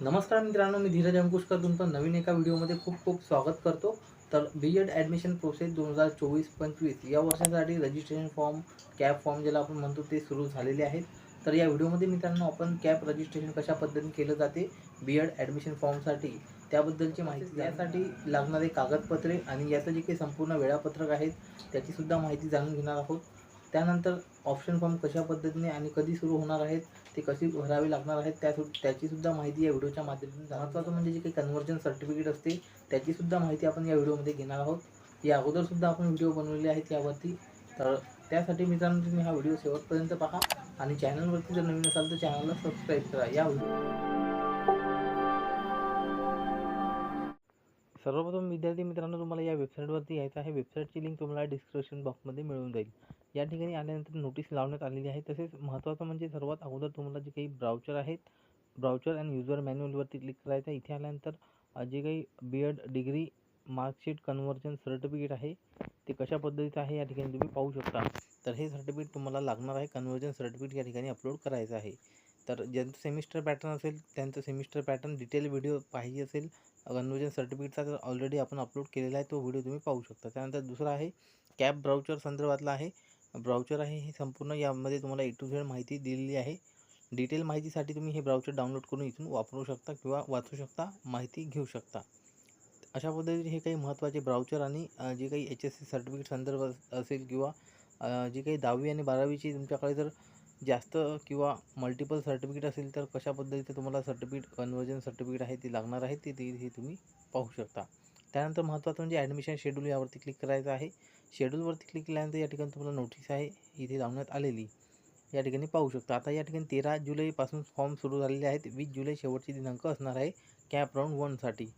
नमस्कार मित्रांनो मी धीरज अंकुशकर तुमचं नवीन एका व्हिडिओमध्ये खूप खूप स्वागत करतो. तर बी एड ॲडमिशन प्रोसेस दोन हजार चोवीस पंचवीस या वर्षासाठी रजिस्ट्रेशन फॉर्म कॅप फॉर्म ज्याला आपण म्हणतो ते सुरू झालेले आहेत. तर या व्हिडिओमध्ये मित्रांनो आपण कॅप रजिस्ट्रेशन कशा पद्धतीने केलं जाते बी एड ॲडमिशन फॉर्मसाठी त्याबद्दलची माहिती यासाठी लागणारे कागदपत्रे आणि याचं जे काही संपूर्ण वेळापत्रक आहेत त्याचीसुद्धा माहिती जाणून घेणार आहोत. त्यानंतर ऑप्शन फॉर्म कशा पद्धतीने आणि कधी सुरू होणार आहेत ते कशी भरावी लागणार आहेत त्या त्याचीसुद्धा माहिती या व्हिडिओच्या माध्यमातून महत्त्वाचं म्हणजे जे काही कन्व्हर्जन सर्टिफिकेट असते त्याचीसुद्धा माहिती आपण या व्हिडिओमध्ये घेणार आहोत. या अगोदरसुद्धा आपण व्हिडिओ बनवलेले आहेत यावरती. तर त्यासाठी मित्रांनो तुम्ही हा व्हिडिओ शेवटपर्यंत पहा आणि चॅनलवरती जर नवीन असाल तर चॅनलला सबस्क्राईब करा. या व्हिडिओ सर्वप्रथम विद्यार्थी मित्रांनो तुम्हाला या वेबसाईटवरती यायचं आहे. वेबसाईटची लिंक तुम्हाला डिस्क्रिप्शन बॉक्समध्ये मिळून जाईल. या ठिकाणी आल्यानंतर नोटीस लावण्यात आलेली आहे. तसेच महत्त्वाचं म्हणजे सर्वात अगोदर तुम्हाला जे काही ब्राउचर आहेत ब्राउचर अँड युजर मॅन्युअलवरती क्लिक करायचं आहे. इथे आल्यानंतर जे काही B Ed degree marksheet conversion certificate आहे ते कशा पद्धतीचं आहे या ठिकाणी तुम्ही पाहू शकता. तर हे सर्टिफिकेट तुम्हाला लागणार आहे. कन्व्हर्जन सर्टिफिकेट या ठिकाणी अपलोड करायचं आहे. तर ज्यांचं सेमिस्टर पॅटर्न असेल त्यांचं सेमिस्टर पॅटर्न डिटेल व्हिडिओ पाहिजे असेल कन्व्हर्जन सर्टिफिकेटचा तर ऑलरेडी आपण अपलोड केलेला आहे. तो व्हिडिओ तुम्ही पाहू शकता. त्यानंतर दुसरा आहे कॅब ब्राउचर संदर्भातला आहे. ब्राउचर आहे हे संपूर्ण यामध्ये तुम्हाला ए टू झेड माहिती दिलेली आहे. डिटेल माहितीसाठी तुम्ही हे ब्राउचर डाउनलोड करून इथून वापरू शकता किंवा वाचू शकता माहिती घेऊ शकता. अशा पद्धतीने हे काही महत्त्वाचे ब्राउचर आणि जे काही एच एस सी सर्टिफिकेट संदर्भ असेल किंवा जे जी काही दहावी आणि बारावीची तुमच्याकडे जर जास्त किंवा मल्टिपल सर्टिफिकेट असेल तर कशा पद्धतीचं तुम्हाला सर्टिफिकेट कन्वर्जन सर्टिफिकेट आहे ते लागणार आहे ते ते हे तुम्ही पाहू शकता. त्यानंतर महत्त्वाचं म्हणजे ॲडमिशन शेड्यूल यावरती क्लिक करायचं आहे. शेड्यूलवरती क्लिक केल्यानंतर या ठिकाणी तुम्हाला नोटीस आहे इथे लावण्यात आलेली. या ठिकाणी पाहू शकता. आता या ठिकाणी तेरा जुलैपासून फॉर्म सुरू झालेले आहेत. वीस जुलै शेवटचे दिनांक असणार आहे कॅप राऊंड वनसाठी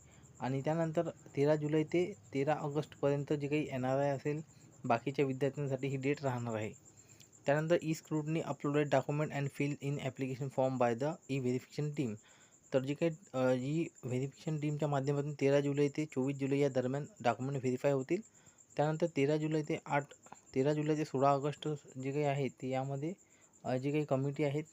आणि त्यानंतर तेरा जुलै ते तेरा ऑगस्टपर्यंत जे काही एन आर आय असेल बाकीच्या विद्यार्थ्यांसाठी ही डेट राहणार आहे. त्यानंतर E scrutiny uploaded document and fill in application form by the E verification team तर जी काही ई व्हेरिफिकेशन टीमच्या माध्यमातून तेरा जुलै ते चोवीस जुलै या दरम्यान डॉक्युमेंट व्हेरीफाय होतील. त्यानंतर तेरा जुलै ते आठ तेरा जुलै ते सोळा ऑगस्ट जे काही आहे ते यामध्ये जे जी काही कमिटी आहेत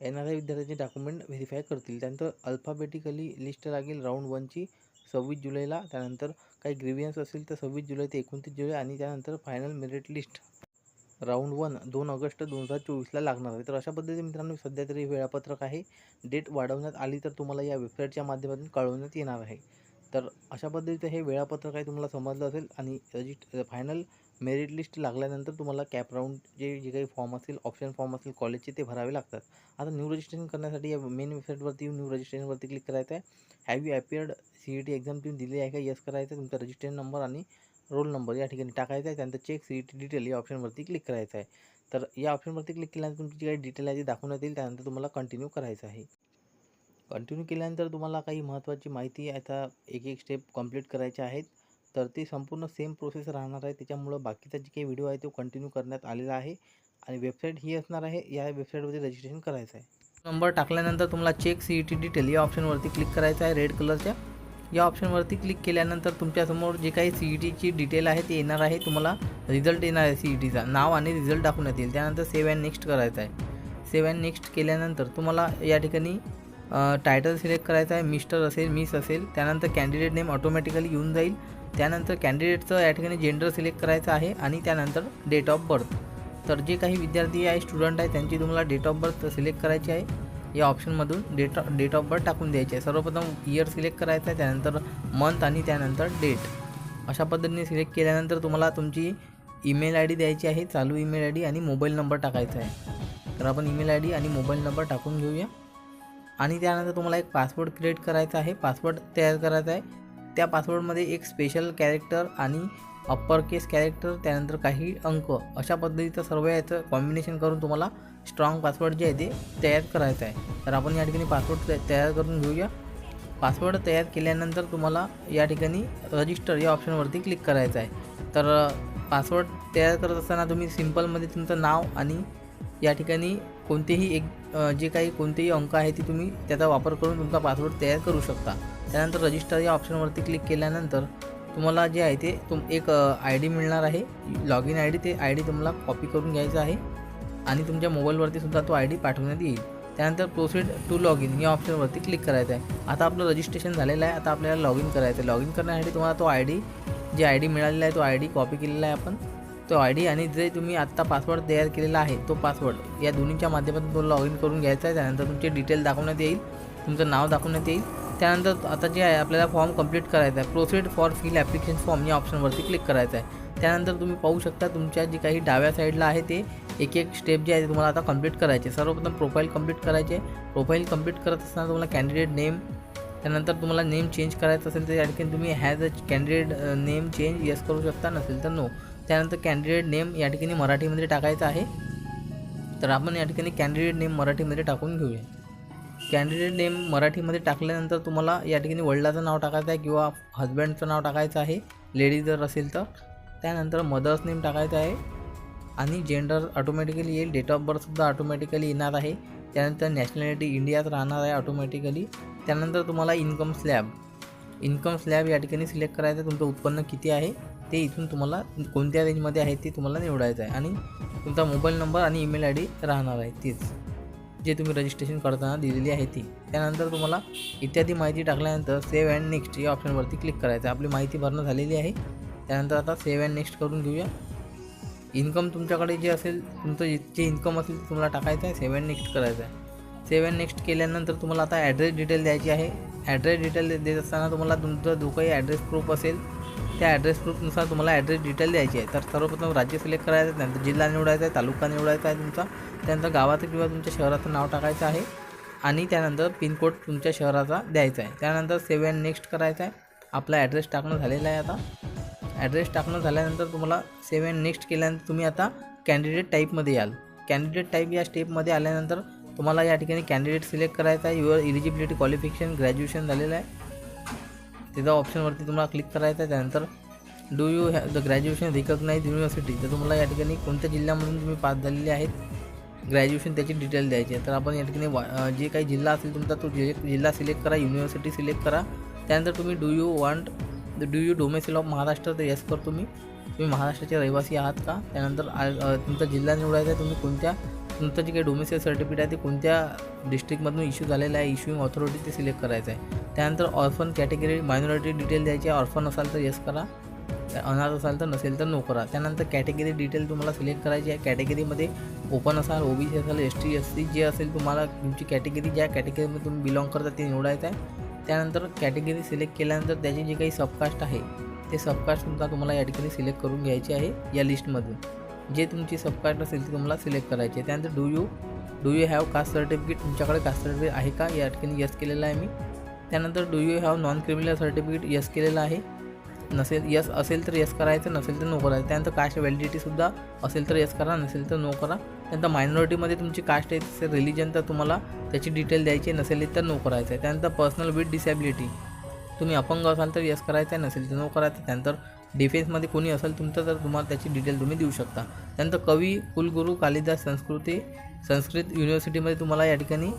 एन आर विद्यार्थ्यांचे डॉक्युमेंट व्हेरीफाय करतील. त्यानंतर अल्फाबेटिकली लिस्ट लागेल राऊंड वनची सव्वीस जुलैला त्यानंतर काही ग्रीवियन्स असेल तर सव्वीस जुलै ते एकोणतीस जुलै आणि त्यानंतर final merit list round one दोन ऑगस्ट दोन हजार चोवीसला लागणार आहे. तर अशा पद्धतीने मित्रांनो सध्या तरी वेळापत्रक आहे. डेट वाढवण्यात आली तर तुम्हाला या वेबसाईटच्या माध्यमातून कळवण्यात येणार आहे. तर अशा पद्धतीचं हे वेळापत्रक आहे तुम्हाला समजलं असेल. आणि रजिस्ट फायनल मेरिट लिस्ट लागल्यानंतर तुम्हाला कॅप राऊंड जे जे काही फॉर्म असतील ऑप्शन फॉर्म असतील कॉलेजचे ते भरावे लागतात. आता न्यू रजिस्ट्रेशन करण्यासाठी या मेन वेबसाईटवरती न्यू रजिस्ट्रेशनवरती क्लिक करायचं आहे. Have you appeared C E T exam तुम्ही दिली आहे का? यस करायचं आहे. तुमचा रजिस्ट्रेशन नंबर आणि रोल नंबर या ठिकाणी टाकायचा आहे. त्यानंतर check C E T detail या ऑप्शनवरती क्लिक करायचं आहे. तर या ऑप्शनवरती क्लिक केल्यानंतर तुमची जी काही डिटेल आहे ती दाखवण्यात येईल. त्यानंतर तुम्हाला कंटिन्यू करायचं आहे. कंटिन्यू केल्यानंतर तुम्हाला काही महत्त्वाची माहिती आता एक एक स्टेप कंप्लीट करायच्या आहेत. तर ते संपूर्ण सेम प्रोसेस राहणार आहे. त्याच्यामुळं बाकीचा जे काही व्हिडिओ आहे तो कंटिन्यू करण्यात आलेला आहे. आणि वेबसाईट ही असणार आहे. या वेबसाईटवरती रजिस्ट्रेशन करायचं आहे. नंबर टाकल्यानंतर तुम्हाला check C E T detail या ऑप्शनवरती क्लिक करायचं आहे रेड कलरच्या या ऑप्शनवरती क्लिक केल्यानंतर तुमच्यासमोर जे काही सी ई टीची डिटेल आहे ते येणार आहे. तुम्हाला रिझल्ट येणार आहे सी ई टीचा नाव आणि रिझल्ट टाकून येतील त्यानंतर सेव्ह अँड नेक्स्ट करायचं आहे. सेव्ह अँड नेक्स्ट केल्यानंतर तुम्हाला या ठिकाणी टायटल सिलेक्ट करायचं आहे मिस्टर असेल मिस असेल त्यानंतर कॅन्डिडेट नेम ऑटोमॅटिकली येऊन जाईल. त्यानंतर कॅन्डिडेटचं या ठिकाणी जेंडर सिलेक्ट करायचं आहे आणि त्यानंतर डेट ऑफ बर्थ तर जे काही विद्यार्थी आहे स्टुडंट आहे त्यांची तुम्हाला डेट ऑफ बर्थ सिलेक्ट करायची आहे. या ऑप्शनमधून डेट डेट ऑफ बर्थ टाकून द्यायची आहे. सर्वप्रथम इयर सिलेक्ट करायचं आहे त्यानंतर मंथ आणि त्यानंतर डेट अशा पद्धतीने सिलेक्ट केल्यानंतर तुम्हाला तुमची ईमेल आय डी द्यायची आहे चालू ईमेल आय डी आणि मोबाईल नंबर टाकायचा आहे. तर आपण ईमेल आय डी आणि मोबाईल नंबर टाकून घेऊया. आणि त्यानंतर तुम्हाला एक पासवर्ड क्रिएट करायचा आहे. पासवर्ड तयार करायचा आहे. त्या पासवर्डमध्ये एक स्पेशल कॅरेक्टर आणि अप्पर केस कॅरेक्टर त्यानंतर काही अंक. अशा पद्धतीचं सर्व याचं कॉम्बिनेशन करून तुम्हाला स्ट्रॉंग पासवर्ड जे आहे ते तयार करायचं आहे. तर आपण या ठिकाणी पासवर्ड तयार करून घेऊया. पासवर्ड तयार केल्यानंतर तुम्हाला या ठिकाणी रजिस्टर या ऑप्शनवरती क्लिक करायचं आहे. तर पासवर्ड तयार करत असताना तुम्ही सिम्पलमध्ये तुमचं नाव आणि या ठिकाणी कोणतेही एक जे काही कोणतेही अंक आहे ते तुम्ही त्याचा वापर करून तुमचा पासवर्ड तयार करू शकता. त्यानंतर रजिस्टर या ऑप्शनवरती क्लिक केल्यानंतर तुम्हाला जे आहे ते तुम एक आय डी मिळणार आहे. लॉग इन आय डी ते आय डी तुम्हाला कॉपी करून घ्यायचं आहे. आणि तुमच्या मोबाईलवरती सुद्धा तो आय डी पाठवण्यात येईल. त्यानंतर प्रोसीड टू लॉग इन या ऑप्शनवरती क्लिक करायचं आहे. आता आपलं रजिस्ट्रेशन झालेलं आहे. आता आपल्याला लॉग इन करायचं आहे. लॉग इन करण्यासाठी तुम्हाला तो आय डी जे आय डी मिळालेला आहे तो आय डी कॉपी केलेला आहे आपण. तो आय डी आणि जे तुम्ही आत्ता पासवर्ड तयार केलेला आहे तो पासवर्ड या दोन्हीच्या माध्यमातून तो लॉग इन करून घ्यायचा आहे. त्यानंतर तुमचे डिटेल दाखवण्यात येईल तुमचं नाव दाखवण्यात येईल. त्यानंतर आता जे आहे आपल्याला फॉर्म कंप्लीट करायचा आहे. Proceed for fill application form या ऑप्शनवरती क्लिक करायचं आहे. त्यानंतर तुम्ही पाहू शकता तुमच्या जी काही डाव्या साईडला आहे ते एक एक स्टेप जे आहे ते तुम्हाला आता कंप्लीट करायचे सर्वप्रथम प्रोफाईल कंप्लीट करायचे प्रोफाईल कंप्लीट करत असताना तुम्हाला कॅन्डिडेट नेम त्यानंतर तुम्हाला नेम चेंज करायचं असेल तर या ठिकाणी तुम्ही has a candidate name change yes करू शकता नसेल तर नो त्यानंतर कॅन्डिडेट नेम या ठिकाणी मराठीमध्ये टाकायचं आहे. तर आपण या ठिकाणी कॅन्डिडेट नेम मराठीमध्ये टाकून घेऊया. कॅन्डिडेट नेम मराठीमध्ये टाकल्यानंतर तुम्हाला या ठिकाणी वडिलाचं नाव टाकायचं आहे किंवा हजबंडचं नाव टाकायचं आहे. लेडीज जर असेल तर. त्यानंतर मदर्स नेम टाकायचं आहे. आणि जेंडर ऑटोमॅटिकली येईल. डेट ऑफ बर्थसुद्धा ऑटोमॅटिकली येणार आहे. त्यानंतर नॅशनॅलिटी इंडियात राहणार आहे ऑटोमॅटिकली त्यानंतर तुम्हाला इन्कम स्लॅब इन्कम स्लॅब या ठिकाणी सिलेक्ट करायचं आहे. तुमचं उत्पन्न किती आहे? ते इथून तुम्हाला कोणत्या रेंजमध्ये आहे ते तुम्हाला निवडायचं आहे. आणि तुमचा मोबाईल नंबर आणि ईमेल आय डी राहणार आहे. तीच. जे तुम्ही रजिस्ट्रेशन करताना दिलेली आहे ती. त्यानंतर तुम्हाला इत्यादी माहिती टाकल्यानंतर सेव्ह अँड नेक्स्ट या ऑप्शनवरती क्लिक करायचं आहे. आपली माहिती भरणं झालेली आहे. त्यानंतर आता सेव्ह अँड नेक्स्ट करून घेऊया. इन्कम तुमच्याकडे जे असेल तुमचं जे इन्कम असेल ते तुम्हाला टाकायचं आहे. सेव्ह अँड नेक्स्ट करायचं आहे. सेव्ह अँड नेक्स्ट केल्यानंतर तुम्हाला आता ॲड्रेस डिटेल द्यायची आहे. ॲड्रेस डिटेल देत असताना तुम्हाला तुमचं जो काही ॲड्रेस प्रूफ असेल. त्या ॲड्रेस प्रूफनुसार तुम्हाला ॲड्रेस डिटेल द्यायची आहे. तर सर्वप्रथम राज्य सिलेक्ट करायचं आहे त्यानंतर जिल्हा निवडायचा आहे तालुका निवडायचा आहे तुमचा. त्यानंतर गावाचं किंवा तुमच्या शहराचं नाव टाकायचं आहे. आणि त्यानंतर पिनकोड तुमच्या शहराचा द्यायचा आहे. त्यानंतर सेव्ह अँड नेक्स्ट करायचा आहे. आपला ॲड्रेस टाकणं झालेला आहे आता. ॲड्रेस टाकणं झाल्यानंतर तुम्हाला सेव्ह अँड नेक्स्ट केल्यानंतर तुम्ही आता कॅन्डिडेट टाईपमध्ये याल. कॅन्डिडेट टाईप या स्टेपमध्ये आल्यानंतर तुम्हाला या ठिकाणी कॅन्डिडेट सिलेक्ट करायचा आहे. युअर इलिजिबिलिटी क्वालिफिकेशन ग्रॅज्युएशन झालेलं आहे. त्याचा ऑप्शनवरती तुम्हाला क्लिक करायचं आहे. त्यानंतर do you have the graduation recognise university तर तुम्हाला या ठिकाणी कोणत्या जिल्ह्यामधून तुम्ही पास झालेले आहेत ग्रॅज्युएशन त्याची डिटेल द्यायची आहे. तर आपण या ठिकाणी वा जे काही जिल्हा असेल तुमचा तो जि जिल्हा सिलेक्ट करा युनिव्हर्सिटी सिलेक्ट करा. त्यानंतर तुम्ही do you want do you domicile of Maharashtra? तर येस कर तुम्ही तुम्ही महाराष्ट्राचे रहिवासी आहात का? त्यानंतर आ- तुमचा जिल्हा निवडायचा आहे तुम्ही कोणत्या नंतर जे काही डोमेसियल सर्टिफिकेट आहे ते कोणत्या डिस्ट्रिक्टमधून इश्यू झालेलं आहे इश्यूइंग ऑथॉरिटी ते सिलेक्ट करायचं आहे त्यानंतर ऑर्फन कॅटेगरी मायनॉरिटी डिटेल द्यायची आहे ऑर्फन असाल तर येस करा. अनाथ असाल तर नसेल तर नो करा. त्यानंतर कॅटेगरी डिटेल तुम्हाला सिलेक्ट करायची आहे. कॅटेगरीमध्ये ओपन असाल ओ बी सी असाल एस टी एस सी जे असेल तुम्हाला तुमची कॅटेगरी ज्या कॅटेगरीमध्ये तुम्ही बिलॉंग करता ते निवडायचं आहे. त्यानंतर कॅटेगरी सिलेक्ट केल्यानंतर त्याची जी काही सबकास्ट आहे ते सबकास्ट तुमचा तुम्हाला या ठिकाणी सिलेक्ट करून घ्यायची आहे या लिस्टमधून जे तुमची सबकास्ट असेल ती तुम्हाला सिलेक्ट करायची आहे. त्यानंतर do you do you have caste certificate तुमच्याकडे कास्ट सर्टिफिकेट आहे का? या ठिकाणी यस केलेलं आहे मी. त्यानंतर do you have non criminal certificate yes केलेलं आहे. नसेल यस असेल तर यस करायचं नसेल तर नो करायचं. त्यानंतर कास्ट व्हॅलिडिटीसुद्धा असेल तर यस करा नसेल तर नो करा. त्यानंतर मायनॉरिटीमध्ये तुमची कास्ट आहे तसे रिलिजन तर तुम्हाला त्याची डिटेल द्यायची नसेल तर नो करायचं आहे. त्यानंतर पर्सनल विथ डिसॅबिलिटी तुम्ही अपंग असाल तर यस करायचं आहे नसेल तर नो करायचं त्यानंतर डिफेन्समध्ये कोणी असेल तुमचं तर तुम्हाला त्याची डिटेल तुम्ही देऊ शकता. त्यानंतर कवी कुलगुरू कालिदास संस्कृती संस्कृत युनिव्हर्सिटीमध्ये तुम्हाला या ठिकाणी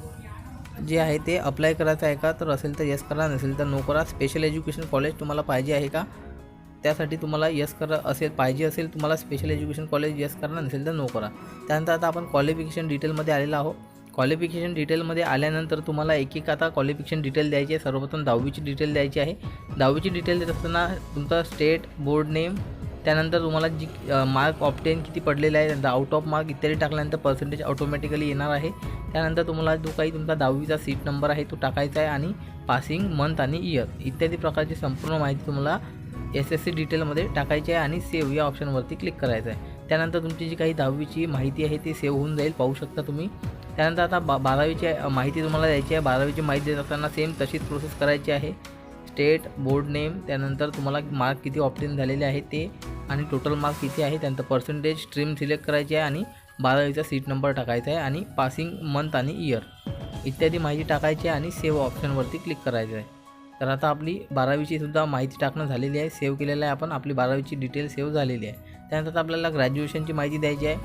जे आहे ते अप्लाय करायचं आहे का? तर असेल तर यस करा. नसेल तर नो करा. स्पेशल एज्युकेशन कॉलेज तुम्हाला पाहिजे आहे का? त्यासाठी तुम्हाला यस करा असेल पाहिजे असेल तुम्हाला स्पेशल एज्युकेशन कॉलेज यस करा. नसेल तर नो करा. त्यानंतर आता आपण क्वालिफिकेशन डिटेलमध्ये आलेलो आहोत. क्वालिफिकेशन डिटेलमध्ये आल्यानंतर तुम्हाला एक एक आता क्वालिफिकेशन डिटेल द्यायची आहे. सर्वप्रथम दहावीची डिटेल द्यायची आहे. दहावीची डिटेल देत असताना तुमचा स्टेट बोर्ड नेम त्यानंतर तुम्हाला जी मार्क ऑप्टेन किती पडलेला आहे त्यानंतर आउट ऑफ मार्क इत्यादी टाकल्यानंतर पर्सेंटेज ऑटोमॅटिकली येणार आहे. त्यानंतर तुम्हाला जो काही तुमचा दहावीचा सीट नंबर आहे तो टाकायचा आहे आणि पासिंग मंथ आणि इयर इत्यादी प्रकारची संपूर्ण माहिती तुम्हाला एस एस सी डिटेलमध्ये टाकायची आहे आणि सेव्ह या ऑप्शनवरती क्लिक करायचं आहे. त्यानंतर तुमची जी काही दहावीची माहिती आहे ती सेव्ह होऊन जाईल. पाहू शकता तुम्ही. त्यानंतर आता बा बारावीची माहिती तुम्हाला द्यायची आहे. बारावीची माहिती देत असताना सेम तशीच प्रोसेस करायची आहे. स्टेट बोर्ड नेम त्यानंतर तुम्हाला मार्क किती ऑप्टेन झालेले आहे ते आणि टोटल मार्क किती आहे त्यानंतर पर्सेंटेज स्ट्रीम सिलेक्ट करायची आहे आणि बारावीचा सीट नंबर टाकायचा आहे आणि पासिंग मंथ आणि इयर इत्यादी माहिती टाकायची आहे आणि सेव्ह ऑप्शनवरती क्लिक करायचं आहे. तर आता आपली बारावीची सुद्धा माहिती टाकणं झालेली आहे. सेव्ह केलेलं आहे आपण. आपली बारावीची डिटेल सेव्ह झालेली आहे. त्यानंतर आता आपल्याला ग्रॅज्युएशनची माहिती द्यायची आहे.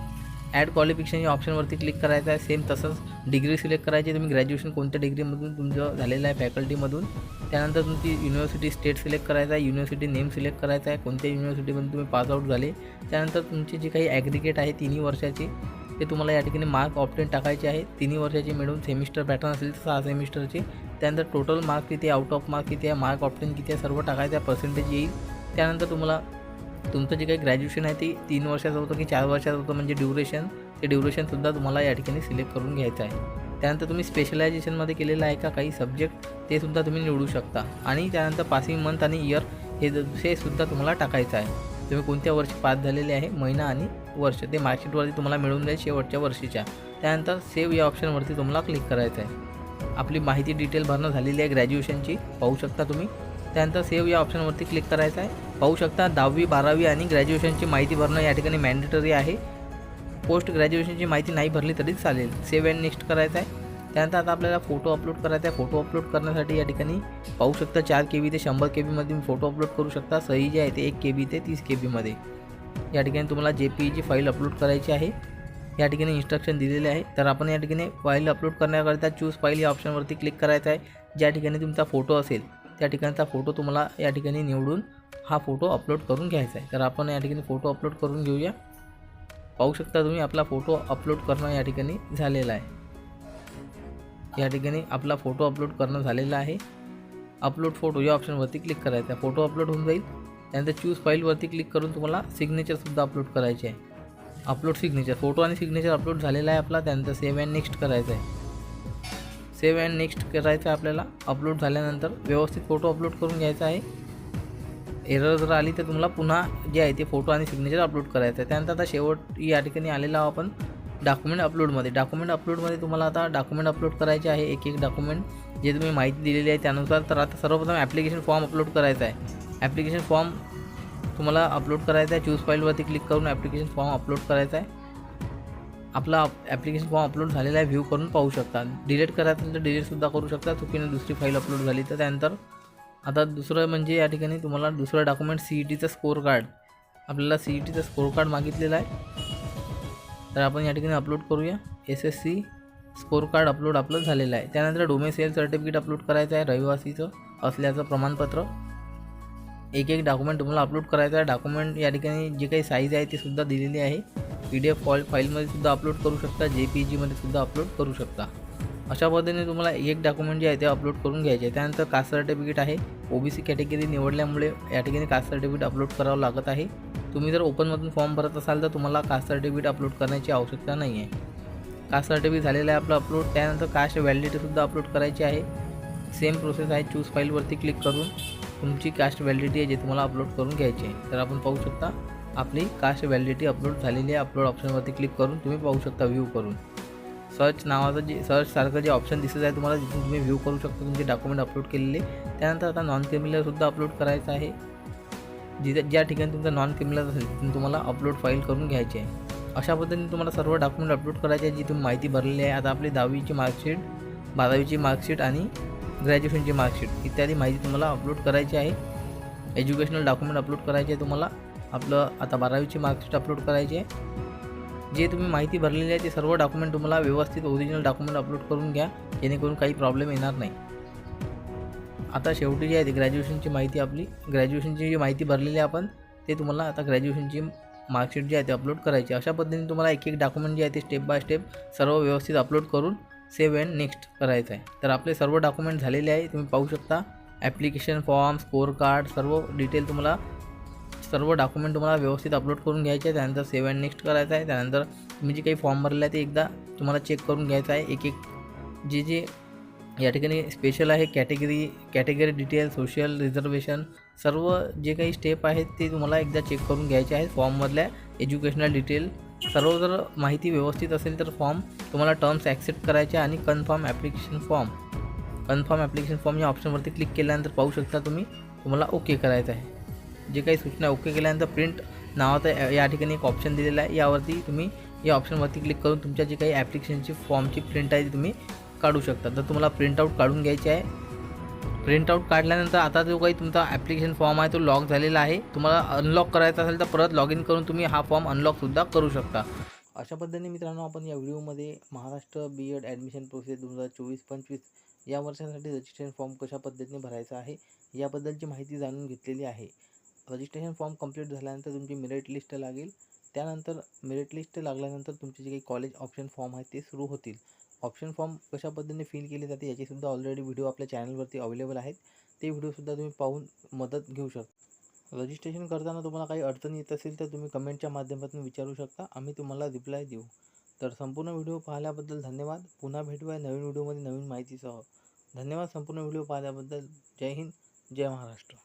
ॲड क्वालिफिकेशन या ऑप्शनवरती क्लिक करायचं आहे. सेम तसंच डिग्री सिलेक्ट करायची तुम्ही ग्रॅज्युएशन कोणत्या डिग्रीमधून तुमचं झालेलं आहे? फॅकल्टीमधून त्यानंतर तुमची युनिव्हर्सिटी स्टेट सिलेक्ट करायचा आहे. युनिव्हर्सिटी नेम सिलेक्ट करायचा आहे. कोणत्या युनिव्हर्सिटीमधून तुम्ही पासआउट झाले? त्यानंतर तुमची जी काही ॲग्रिगेट आहे तिन्ही वर्षाची ते तुम्हाला या ठिकाणी मार्क ऑप्टेन टाकायचे आहे. तिन्ही वर्षाची मिळून सेमिस्टर पॅटर्न असेल तर सहा सेमिस्टरचे त्यानंतर टोटल मार्क किती आउट ऑफ मार्क किती आहे? मार्क ऑप्टेन किती आहे? सर्व टाकायचं आहे. पर्सेंटेज येईल. त्यानंतर तुम्हाला तुमचं जे काही ग्रॅज्युएशन आहे ते तीन वर्षाचं होतं की चार वर्षाचं होतं म्हणजे ड्युरेशन ते ड्युरेशनसुद्धा तुम्हाला या ठिकाणी सिलेक्ट करून घ्यायचं आहे. त्यानंतर तुम्ही स्पेशलायझेशनमध्ये केलेलं आहे का काही सब्जेक्ट ते सुद्धा तुम्ही निवडू शकता. आणि त्यानंतर पासिंग मंथ आणि इयर हे हे सुद्धा तुम्हाला टाकायचं आहे. तुम्ही कोणत्या वर्षी पास झालेले आहे महिना आणि वर्ष? ते मार्कशीटवरती तुम्हाला मिळून जाईल शेवटच्या वर्षीच्या. त्यानंतर सेव्ह या ऑप्शनवरती तुम्हाला क्लिक करायचं आहे. आपली माहिती डिटेल भरणं झालेली आहे ग्रॅज्युएशनची पाहू शकता तुम्ही. त्यानंतर सेव्ह या ऑप्शनवरती क्लिक करायचं आहे. पाहू शकता दहावी बारावी आणि ग्रॅज्युएशनची माहिती भरणं या ठिकाणी मॅन्डेटरी आहे. पोस्ट ग्रॅज्युएशनची माहिती नाही भरली तरी चालेल. सेव्ह अँड नेक्स्ट करायचं आहे. त्यानंतर आता आपल्याला फोटो अपलोड करायचा आहे. फोटो अपलोड करण्यासाठी या ठिकाणी पाहू शकता चार के बी ते शंभर के बीमध्ये तुम्ही फोटो अपलोड करू शकता. सही जे आहे ते एक के बी ते तीस के बीमध्ये या ठिकाणी तुम्हाला J P G file upload करायची आहे. या ठिकाणी इन्स्ट्रक्शन दिलेले आहे. तर आपण या ठिकाणी फाईल अपलोड करण्याकरिता चूज फाईल या ऑप्शनवरती क्लिक करायचं आहे. ज्या ठिकाणी तुमचा फोटो असेल. त्या ठिकाणचा फोटो तुम्हाला या ठिकाणी निवडून हा फोटो अपलोड करून घ्यायचा आहे. तर आपण या ठिकाणी फोटो अपलोड करून घेऊया. पाहू शकता तुम्ही आपला फोटो अपलोड करणं या ठिकाणी झालेला आहे. या ठिकाणी आपला फोटो अपलोड करणं झालेला आहे. अपलोड फोटो या ऑप्शनवरती क्लिक करायचा आहे. फोटो अपलोड होऊन जाईल. त्यानंतर चूज फाईलवरती क्लिक करून तुम्हाला सिग्नेचरसुद्धा अपलोड करायचे आहे. अपलोड सिग्नेचर फोटो आणि सिग्नेचर अपलोड झालेला आहे आपला. त्यानंतर सेव्ह अँड नेक्स्ट करायचं आहे. सेव्ह अँड नेक्स्ट करायचं आहे आपल्याला. अपलोड झाल्यानंतर व्यवस्थित फोटो अपलोड करून घ्यायचा आहे. एरर जर आली तर तुम्हाला पुन्हा जे आहे ते फोटो आणि सिग्नेचर अपलोड करायचं आहे. त्यानंतर आता शेवट या ठिकाणी आलेला आहोत आपण डॉक्युमेंट अपलोडमध्ये डॉक्युमेंट अपलोडमध्ये तुम्हाला आता डॉक्युमेंट अपलोड करायचे आहे. एक एक डॉक्युमेंट जे तुम्ही माहिती दिलेली आहे त्यानुसार तर आता सर्वप्रथम ॲप्लिकेशन फॉर्म अपलोड करायचा आहे. ॲप्लिकेशन फॉर्म तुम्हाला अपलोड करायचा आहे. चूज फाईलवरती क्लिक करून ॲप्लिकेशन फॉर्म अपलोड करायचा आहे. आपला ॲप्लिकेशन फॉर्म अपलोड झालेला आहे व्ह्यू करून पाहू शकता. डिलीट करायचं असेल तर डिलीटसुद्धा करू शकता. चुकीने दुसरी फाईल अपलोड झाली तर त्यानंतर आता दुसरं म्हणजे या ठिकाणी तुम्हाला दुसरं डॉक्युमेंट सी ई टीचं स्कोअर कार्ड आपल्याला सी ई टीचं स्कोअर कार्ड मागितलेलं आहे. तर आपण या ठिकाणी अपलोड करूया. S S C score card upload आपलं झालेलं आहे. त्यानंतर डोमेसेल सर्टिफिकेट अपलोड करायचं आहे रहिवासीचं असल्याचं प्रमाणपत्र. एक एक डॉक्युमेंट तुम्हाला अपलोड करायचं आहे. डॉक्युमेंट या ठिकाणी जे काही साईज आहे ती सुद्धा दिलेली आहे. पी डी एफ फॉल फाईलमध्ये सुद्धा अपलोड करू शकता. जे पी जीमध्ये सुद्धा अपलोड करू शकता. अशा पद्धतीने तुम्हाला एक डॉक्युमेंट जे आहे ते अपलोड करून घ्यायचे आहे. त्यानंतर कास्ट सर्टिफिकेट आहे. ओ बी सी कॅटेगरी निवडल्यामुळे या ठिकाणी कास्ट सर्टिफिकेट अपलोड करावं लागत आहे. तुम्ही जर ओपनमधून फॉर्म भरत असाल तर तुम्हाला कास्ट सर्टिफिकेट अपलोड करण्याची आवश्यकता नाही आहे कास्ट सर्टिफिकेट झालेलं आहे आपलं अपलोड त्यानंतर कास्ट व्हॅलिडिटीसुद्धा अपलोड करायची आहे. सेम प्रोसेस आहे. चूज फाईलवरती क्लिक करून. तुमची कास्ट व्हॅलिडिटी आहे जे तुम्हाला अपलोड करून घ्यायची आहे. तर आपण पाहू शकता आपली कास्ट व्हॅलिडिटी अपलोड झालेली आहे. अपलोड ऑप्शनवरती क्लिक करून तुम्ही पाहू शकता व्ह्यू करून. सर्च नावाचं जे सर्चसारखं जे ऑप्शन दिसत आहे तुम्हाला जिथून तुम्ही व्ह्यू करू शकता तुमचे डॉक्युमेंट अपलोड केलेले. त्यानंतर आता नॉन क्रिमिनलसुद्धा अपलोड करायचं आहे. जिथे ज्या ठिकाणी तुमचं नॉन क्रिमिनल असेल तिथून तुम्हाला अपलोड फाईल करून घ्यायची आहे. अशा पद्धतीने तुम्हाला सर्व डॉक्युमेंट अपलोड करायचे आहे जी तुम्ही माहिती भरलेली आहे. आता आपली दहावीची मार्कशीट बारावीची मार्कशीट आणि ग्रॅज्युएशनची मार्कशीट इत्यादी माहिती तुम्हाला अपलोड करायची आहे. एज्युकेशनल डॉक्युमेंट अपलोड करायचे आहे तुम्हाला. आपलं आता बारावीची मार्कशीट अपलोड करायची आहे. जे तुम्ही माहिती भरलेली आहे ते सर्व डॉक्युमेंट तुम्हाला व्यवस्थित ओरिजिनल डॉक्युमेंट अपलोड करून घ्या. जेणेकरून काही प्रॉब्लेम येणार नाही. आता शेवटी जी आहे ती ग्रॅज्युएशनची माहिती आपली. ग्रॅज्युएशनची जी माहिती भरलेली आहे आपण ते तुम्हाला आता ग्रॅज्युएशनची मार्कशीट जी आहे ते अपलोड करायची अशा पद्धतीने तुम्हाला एक एक डॉक्युमेंट जे आहे ते स्टेप बाय स्टेप सर्व व्यवस्थित अपलोड करून सेव्ह अँड नेक्स्ट करायचं आहे. तर आपले सर्व डॉक्युमेंट झालेले आहे तुम्ही पाहू शकता. ॲप्लिकेशन फॉर्म स्कोअर कार्ड सर्व डिटेल तुम्हाला सर्व डॉक्युमेंट तुम्हाला व्यवस्थित अपलोड करून घ्यायचे आहे. त्यानंतर सेव्ह अँड नेक्स्ट करायचं आहे. त्यानंतर तुम्ही जे काही फॉर्म भरले आहे ते एकदा तुम्हाला चेक करून घ्यायचं आहे. एक एक जे जे या ठिकाणी स्पेशल आहे category category detail social reservation सर्व जे काही स्टेप आहेत ते तुम्हाला एकदा चेक करून घ्यायचे आहेत. फॉर्ममधल्या एज्युकेशनल डिटेल सर्व जर माहिती व्यवस्थित असेल तर फॉर्म तुम्हाला टर्म्स ॲक्सेप्ट करायचे आणि confirm application form. Confirm application form या ऑप्शनवरती क्लिक केल्यानंतर पाहू शकता तुम्ही तुम्हाला ओके करायचं आहे. जे काही सूचना ओके केल्यानंतर प्रिंट नावाचा या- या ठिकाणी एक ऑप्शन दिलेला आहे. यावरती तुम्ही या ऑप्शनवरती क्लिक करून तुमच्या जे काही ॲप्लिकेशनची फॉर्मची प्रिंट आहे ती तुम्ही काढू शकता. तर तुम्हाला प्रिंटआउट काढून घ्यायची आहे. प्रिंटआउट काढल्यानंतर आता जो काही तुमचा ॲप्लिकेशन फॉर्म आहे तो लॉक झालेला आहे. तुम्हाला अनलॉक करायचा असेल तर परत लॉग इन करून तुम्ही हा फॉर्म अनलॉकसुद्धा करू शकता. अशा पद्धतीने मित्रांनो आपण या व्हिडिओमध्ये Maharashtra B Ed admission process दोन हजार चोवीस पंचवीस या वर्षासाठी रजिस्ट्रेशन फॉर्म कशा पद्धतीने भरायचा आहे याबद्दलची माहिती जाणून घेतलेली आहे. रजिस्ट्रेशन फॉर्म कंप्लीट झाल्यानंतर तुमची मेरिट लिस्ट लागेल. त्यानंतर मेरिट लिस्ट लागल्यानंतर तुमचे जे काही कॉलेज ऑप्शन फॉर्म आहेत ते सुरू होतील. ऑप्शन फॉर्म कशा पद्धतीने फिल केले जाते याचीसुद्धा ऑलरेडी व्हिडिओ आपल्या चॅनलवरती अवेलेबल आहेत. ते व्हिडिओसुद्धा तुम्ही पाहून मदत घेऊ शकता. रजिस्ट्रेशन करताना तुम्हाला काही अडचण येत असेल तर तुम्ही कमेंटच्या माध्यमातून विचारू शकता. आम्ही तुम्हाला रिप्लाय देऊ. तर संपूर्ण व्हिडिओ पाहिल्याबद्दल धन्यवाद. पुन्हा भेटूया नवीन व्हिडिओमध्ये नवीन माहितीसह. धन्यवाद संपूर्ण व्हिडिओ पाहिल्याबद्दल. जय हिंद. जय महाराष्ट्र.